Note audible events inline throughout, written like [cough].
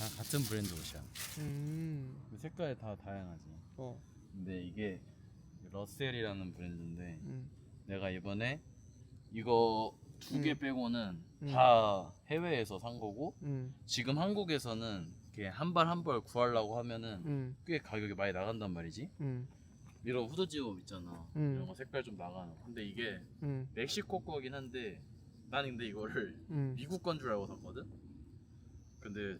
다 같은 브랜드 옷이야. 음. 근데 색깔이 다 다양하지. 어. 근데 이게 러셀이라는 브랜드인데 음. 내가 이번에 이거 두 개 음. 빼고는 음. 다 해외에서 산 거고 음. 지금 한국에서는 이렇게 한 벌 한 벌 구하려고 하면은 음. 꽤 가격이 많이 나간단 말이지. 음. 이런 후드 지업 있잖아. 음. 이런 거 색깔 좀 나가는. 거. 근데 이게 음. 멕시코 거긴 한데 난 근데 이거를 음. 미국 건 줄 알고 샀거든. 근데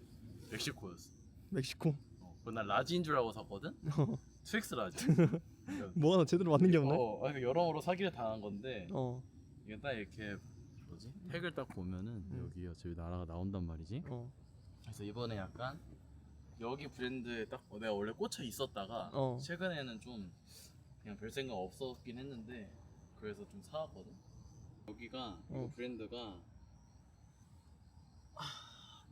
멕시코였어. 멕시코. 어, 그난 라지인 줄 알고 샀거든. [laughs] 트윅스 라지. [laughs] 뭐 하나 제대로 맞는 게 없네. 어, 아니, 여러모로 사기를 당한 건데 어. 이게 딱 이렇게 뭐지? 택을 딱 보면은 음. 여기 어차피 나라가 나온단 말이지. 어. 그래서 이번에 약간 여기 브랜드에 딱 내가 원래 꽂혀 있었다가 어. 최근에는 좀 그냥 별 생각 없었긴 했는데 그래서 좀 사왔거든. 여기가 이거 어. 브랜드가 아,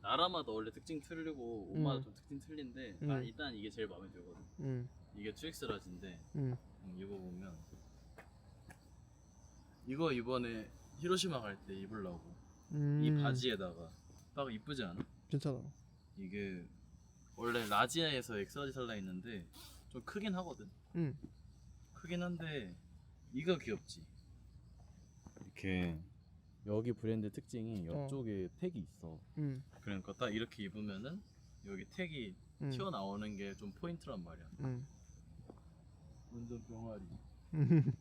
나라마다 원래 특징 틀리고 옷마다 음. 좀 특징 틀린데 음. 난 일단 이게 제일 마음에 들거든. 음. 이게 트윅스 라지인데 음. 음, 이거 보면 이거 이번에 히로시마 갈 때 입으려고 음. 이 바지에다가 딱 이쁘지 않아? 괜찮아. 이게 원래 라지아에서 엑스라지 살라 있는데 좀 크긴 하거든 음. 크긴 한데 이거 귀엽지 이렇게 여기 브랜드 특징이 어. 옆쪽에 택이 있어 음. 그러니까 딱 이렇게 입으면은 여기 택이 음. 튀어나오는 게 좀 포인트란 말이야 음. 완전 병아리 음.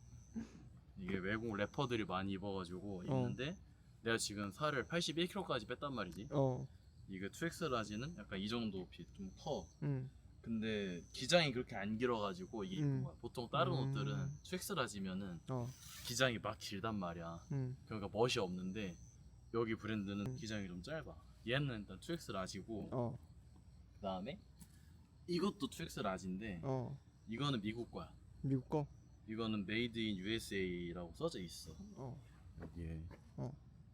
이게 외국 래퍼들이 많이 입어가지고 입는데 내가 지금 살을 81kg까지 뺐단 말이지 어. 이게 2X 라지는 약간 이 정도 좀커 음. 근데 기장이 그렇게 안 길어가지고 이게 음. 거야 보통 다른 음. 옷들은 2X 라지면은 어. 기장이 막 길단 말이야 음. 그러니까 멋이 없는데 여기 브랜드는 음. 기장이 좀 짧아 얘는 일단 2X 라지고 어. 그 다음에 이것도 2X 라지인데 어. 이거는 미국 거야 미국 거. 이거는 메이드 인 USA라고 써져 있어 어. 여기에 어.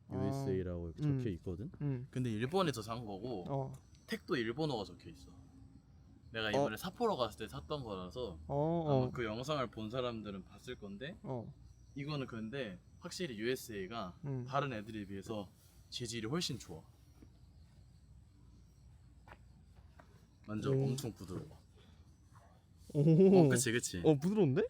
USA라고 이렇게 음. 적혀 있거든. 음. 근데 일본에서 산 거고 어. 택도 일본어가 적혀 있어. 내가 이번에 삿포로 갔을 때 샀던 거라서 어. 아마 어. 그 영상을 본 사람들은 봤을 건데 어. 이거는 근데 확실히 USA가 음. 다른 애들에 비해서 재질이 훨씬 좋아. 완전 오. 엄청 부드러워. 오. 어, 그치 그치. 어, 부드러운데?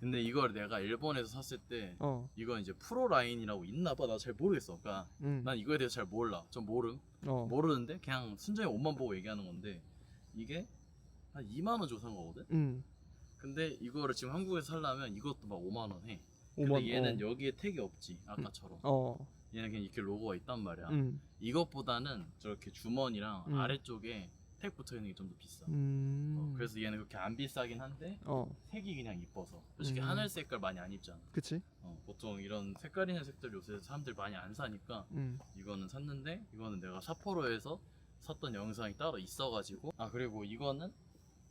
근데 이걸 내가 일본에서 샀을 때 어. 이건 이제 프로 라인이라고 있나 봐. 나 잘 모르겠어. 그러니까 음. 난 이거에 대해서 잘 몰라. 좀 모름. 어. 모르는데 그냥 순전히 옷만 보고 얘기하는 건데 이게 한 2만 원 주고 산 거거든. 음. 근데 이거를 지금 한국에서 살려면 이것도 막 5만 원 해. 5만 근데 얘는 어. 여기에 택이 없지. 아까처럼. 어. 얘는 그냥 이렇게 로고가 있단 말이야. 음. 이것보다는 저렇게 주머니랑 음. 아래쪽에 택 붙어 있는 게 좀 더 비싸. 음. 어, 그래서 얘는 그렇게 안 비싸긴 한데 어. 색이 그냥 이뻐서. 솔직히 음. 하늘 색깔 많이 안 입잖아. 그치? 어, 보통 이런 색깔 있는 색들 요새 사람들 많이 안 사니까 음. 이거는 샀는데 이거는 내가 삿포로에서 샀던 영상이 따로 있어가지고 아 그리고 이거는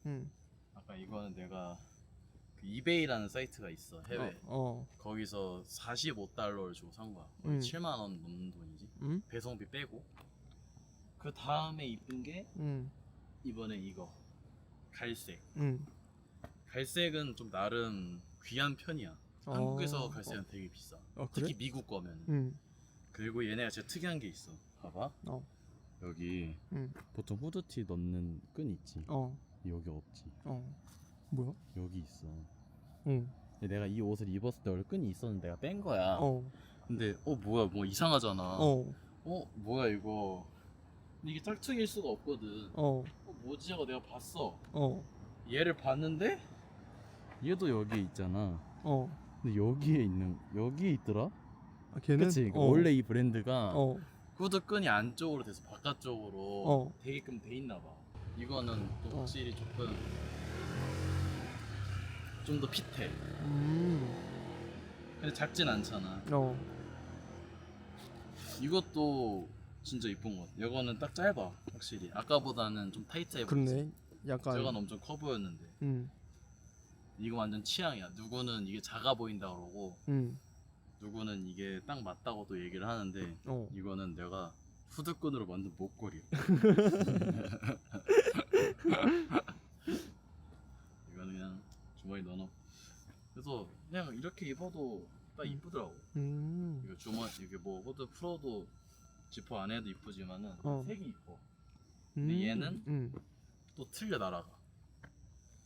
음. 아까 이거는 내가 그 이베이라는 사이트가 있어 해외 어. 어. 거기서 45달러를 주고 산 거야 거의 음. 7만 원 넘는 돈이지 음? 배송비 빼고 그 다음에 이쁜 게 음. 이번에 이거 갈색 음. 갈색은 좀 나름 귀한 편이야 어. 한국에서 갈색은 되게 비싸 어, 그래? 특히 미국 거면 음. 그리고 얘네가 진짜 특이한 게 있어 봐봐 어. 여기 음. 보통 후드티 넣는 끈 있지 어. 여기 없지 어. 뭐야? 여기 있어 응. 근데 내가 이 옷을 입었을 때 원래 끈이 있었는데 내가 뺀 거야 어. 근데 어 뭐야 뭐 이상하잖아 어, 어. 뭐야 이거 근데 이게 짝퉁일 수가 없거든 어. 어 뭐지 하고 내가 봤어 어. 얘를 봤는데 얘도 여기에 있잖아 어. 근데 여기에 있는 여기에 있더라 아, 걔는 그치 그러니까 어. 원래 이 브랜드가 어. 후드 끈이 안쪽으로 돼서 바깥쪽으로 어. 되게끔 돼 있나 봐 이거는 또 어. 확실히 조금 좀 더 핏해 음. 근데 작진 않잖아 어. 이것도 진짜 이쁜 것 같아 이거는 딱 짧아 확실히 아까보다는 좀 타이트해 보이지 그렇네. 약간 저건 엄청 커 보였는데 음. 이거 완전 취향이야 누구는 이게 작아 보인다 그러고 음. 누구는 이게 딱 맞다고 또 얘기를 하는데 어. 이거는 내가 후드끈으로 만든 목걸이야 [laughs] 이거는 그냥 주머니 넣어놓고 그래서 그냥 이렇게 입어도 딱 이쁘더라고 음. 이거 주머니 이게 뭐 후드 풀어도 지퍼 안에도 이쁘지만은 어. 색이 이뻐 근데 얘는? 음. 또 틀려 나라가.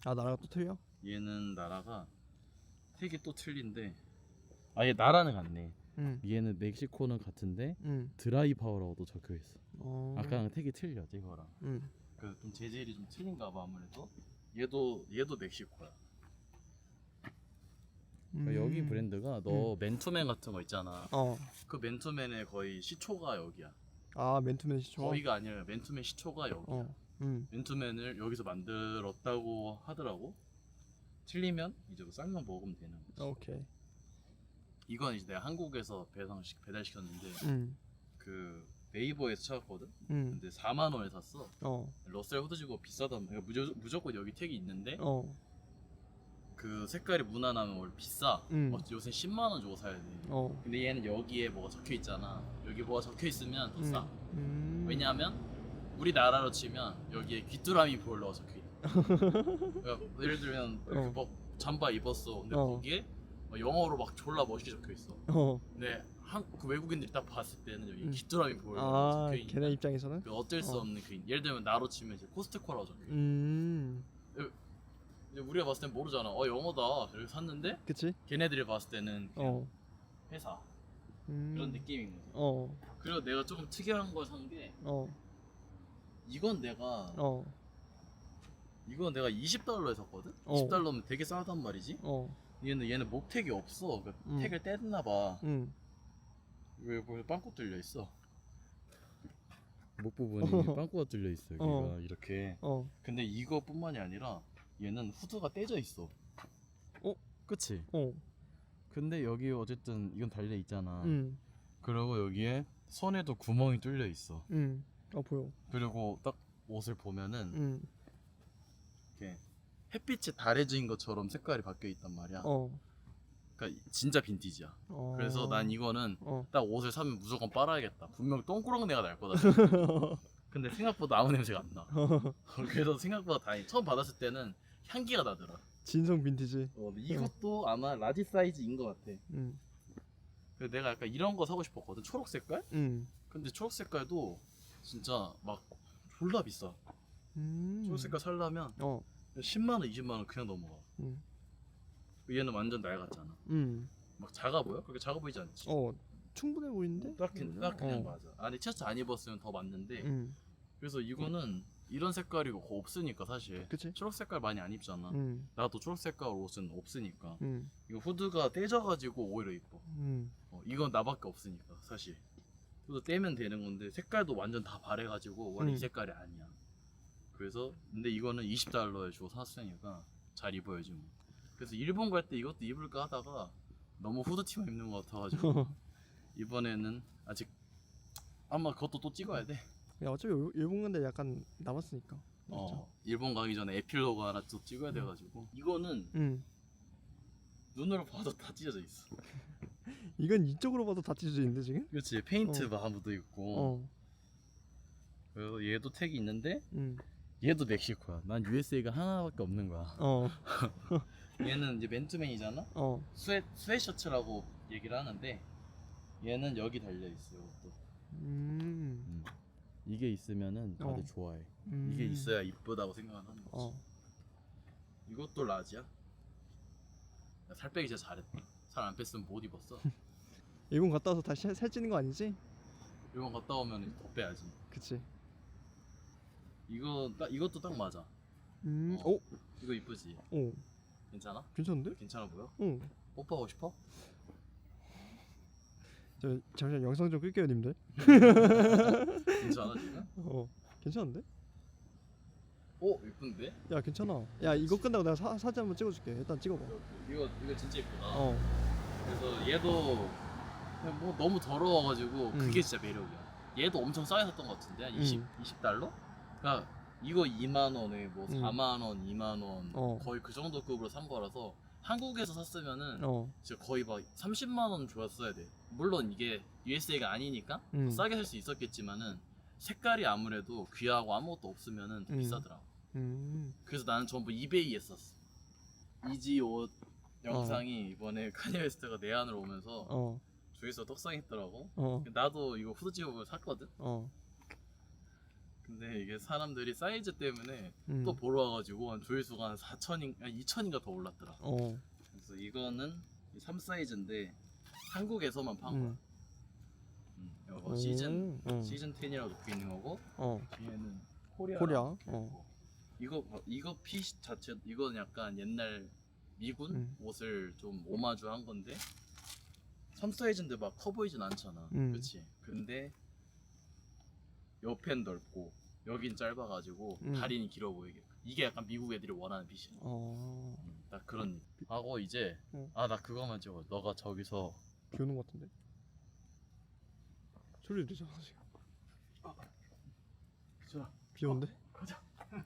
아 나라가 또 틀려? 얘는 나라가 색이 또 틀린데 아얘 나라는 같네. 음. 얘는 멕시코는 같은데 음. 드라이 파워라고도 적혀 있어. 어. 아까랑 색이 틀려 이거랑. 음. 그래서 좀 재질이 좀 틀린가 봐 아무래도. 얘도 얘도 멕시코야. 그러니까 여기 음. 브랜드가 너 맨투맨 같은 거 있잖아. 어. 그 맨투맨의 거의 시초가 여기야. 아 맨투맨 시초. 거기가 아니라 맨투맨 시초가 여기. 어. 음. 맨투맨을 여기서 만들었다고 하더라고. 틀리면 이제 뭐 쌍만 먹으면 되는 거지. 오케이. 이건 이제 내가 한국에서 배송 배달 시켰는데 음. 그 네이버에서 찾았거든. 음. 근데 4만 원에 샀어. 어. 러셀 후드지고 비싸단 말이야. 무조, 무조건 여기 택이 있는데 어. 그 색깔이 무난하면 원래 비싸. 음. 어, 요새 10만 원 주고 사야 돼. 어. 근데 얘는 여기에 뭐가 적혀 있잖아. 여기 뭐가 적혀 있으면 더 싸. 음. 왜냐하면 우리나라로 치면 여기에 귀뚜라미 보일러가 적혀 있다. [laughs] 그러니까 예를 들면 어. 그뭐 잠바 입었어. 근데 어. 거기에 뭐 영어로 막 졸라 멋있게 적혀 있어. 어. 근데 한, 그 외국인들이 딱 봤을 때는 여기 음. 귀뚜라미 보일러가 아 적혀 있는. 걔네 입장에서는. 그 어쩔 수 어. 없는 그 예를 들면 나로 치면 이제 코스트코라고 적혀 있어. 음. 근데 우리가 봤을 땐 모르잖아. 어 영어다. 이렇게 샀는데 그치? 걔네들이 봤을 때는 그냥 어. 회사 음. 그런 느낌인 거지. 어. 그리고 내가 조금 특이한 걸 산 게 어. 이건 내가 어. 이건 내가 20달러에 샀거든. 어. 20달러면 되게 싸단 말이지. 어. 얘는 얘는 목택이 없어. 그러니까 음. 택을 떼었나 봐. 음. 왜뭐 빵꾸 뚫려 있어? 목 부분이 [laughs] 빵꾸가 뚫려 있어 여기가 어. 이렇게. 어. 근데 이거뿐만이 아니라 얘는 후드가 떼져 있어. 어? 그치? 어. 근데 여기 어쨌든 이건 달려 있잖아. 음. 그리고 여기에 손에도 구멍이 뚫려 있어. 음. 어 보여. 그리고 딱 옷을 보면은 음. 이렇게 햇빛에 달해진 것처럼 색깔이 바뀌어 있단 말이야. 어. 그러니까 진짜 빈티지야. 어. 그래서 난 이거는 어. 딱 옷을 사면 무조건 빨아야겠다. 분명 똥꾸렁내가 날 거다. [laughs] 근데 생각보다 아무 냄새가 안 나. [laughs] 그래서 생각보다 다행히 처음 받았을 때는 향기가 나더라. 진성 빈티지. 어, 근데 이것도 아마 라지 사이즈인 것 같아. 음. 그래서 내가 약간 이런 거 사고 싶었거든. 초록 색깔? 음. 근데 초록 색깔도 진짜 막 졸라 비싸. 음. 초록 색깔 살려면 어. 10만 원, 20만 원 그냥 넘어가. 음. 얘는 완전 낡았잖아. 음. 막 작아 보여? 그렇게 작아 보이지 않지? 어. 충분해 보이는데? 딱, 그- 딱 그냥 어. 맞아. 안에 티셔츠 안 입었으면 더 맞는데 음. 그래서 이거는 이런 색깔이고 거의 없으니까 사실 그치? 초록 색깔 많이 안 입잖아. 음. 나도 초록 색깔 옷은 없으니까 음. 이거 후드가 떼져가지고 오히려 이뻐. 음. 어, 이건 나밖에 없으니까 사실. 후드 떼면 되는 건데 색깔도 완전 다 바래가지고 원래 이 음. 색깔이 아니야. 그래서 근데 이거는 20달러에 주고 샀으니까 잘 입어야지 뭐. 그래서 일본 갈 때 이것도 입을까 하다가 너무 후드티만 입는 것 같아가지고 [laughs] 이번에는 아직 아마 그것도 또 찍어야 돼. 야 어차피 일- 일본 간데 약간 남았으니까. 어, 일본 가기 전에 에필로그 하나 또 찍어야 돼가지고 이거는 음. 눈으로 봐도 다 찢어져 있어. [laughs] 이건 이쪽으로 봐도 다 찢어져 있는데 지금? 그렇지 페인트 어. 막 묻어 있고. 어. 그래서 얘도 택이 있는데 음. 얘도 멕시코야. 난 USA가 하나밖에 없는 거야. 어. [laughs] 얘는 이제 맨투맨이잖아. 어. 스웨 스웨셔츠라고 얘기를 하는데 얘는 여기 달려 있어요. 또. 음. 이게 있으면은 다들 어. 좋아해. 음. 이게 있어야 이쁘다고 생각하는 거지. 어. 이것도 라지야. 야, 살 빼기 진짜 잘했다. 살 안 뺐으면 못 입었어. [laughs] 일본 갔다 와서 다시 살- 살찌는 거 아니지? 일본 갔다 오면 더 빼야지. 그치. 이거 딱 이것도 딱 맞아. 음. 어. 어. 이거 이쁘지? 어. 괜찮아? 괜찮은데? 괜찮아 보여? 응. 뽀뽀하고 싶어? 저 잠시만 영상 좀 끌게요, 님들. [laughs] 괜찮아 지금? 어. 괜찮은데? 오 이쁜데? 야 괜찮아. 야 이거 끝나고 내가 사, 사진 한번 찍어줄게. 일단 찍어봐. 이거 이거 진짜 이쁘다. 어. 그래서 얘도 그냥 뭐 너무 더러워가지고 음. 그게 진짜 매력이야. 얘도 엄청 싸게 샀던 것 같은데 한 20, 음. 20달러? 그러니까 이거 2만 원에 뭐 음. 4만 원, 2만 원 어. 거의 그 정도 급으로 산 거라서 한국에서 샀으면은 어. 진짜 거의 막 30만 원 줬어야 돼. 물론 이게 USA가 아니니까 음. 싸게 살 수 있었겠지만은 색깔이 아무래도 귀하고 아무것도 없으면은 좀 음. 비싸더라. 음. 그래서 나는 전부 이베이에 썼어. 이지 옷 영상이 이번에 [laughs] 카니 웨스트가 내한으로 오면서 어. 조회수 떡상했더라고. 어. 나도 이거 후드 집업을 샀거든. 어. 근데 이게 사람들이 사이즈 때문에 음. 또 보러 와가지고 한 조회수가 한 4천인, 아니 2천인가 더 올랐더라. 어. 그래서 이거는 3 사이즈인데 한국에서만 판 거야. 음. 음, 이거 시즌 어. 시즌 10이라고 적혀 있는 거고 어. 뒤에는 코리아. 코리아. 어. 이거 봐, 이거 핏 자체 이건 약간 옛날 미군 음. 옷을 좀 오마주한 건데 3 사이즈인데 막 커 보이진 않잖아. 음. 그렇지. 근데 옆엔 넓고 여긴 짧아가지고 음. 다리는 길어 보이게. 이게 약간 미국 애들이 원하는 핏이야. 어. 음, 딱 그런. 느낌. 하고 이제 어. 아나 그거만 찍어. 너가 저기서 비 오는 것 같은데. 소리 들리잖아 지금. 자, 비 온대?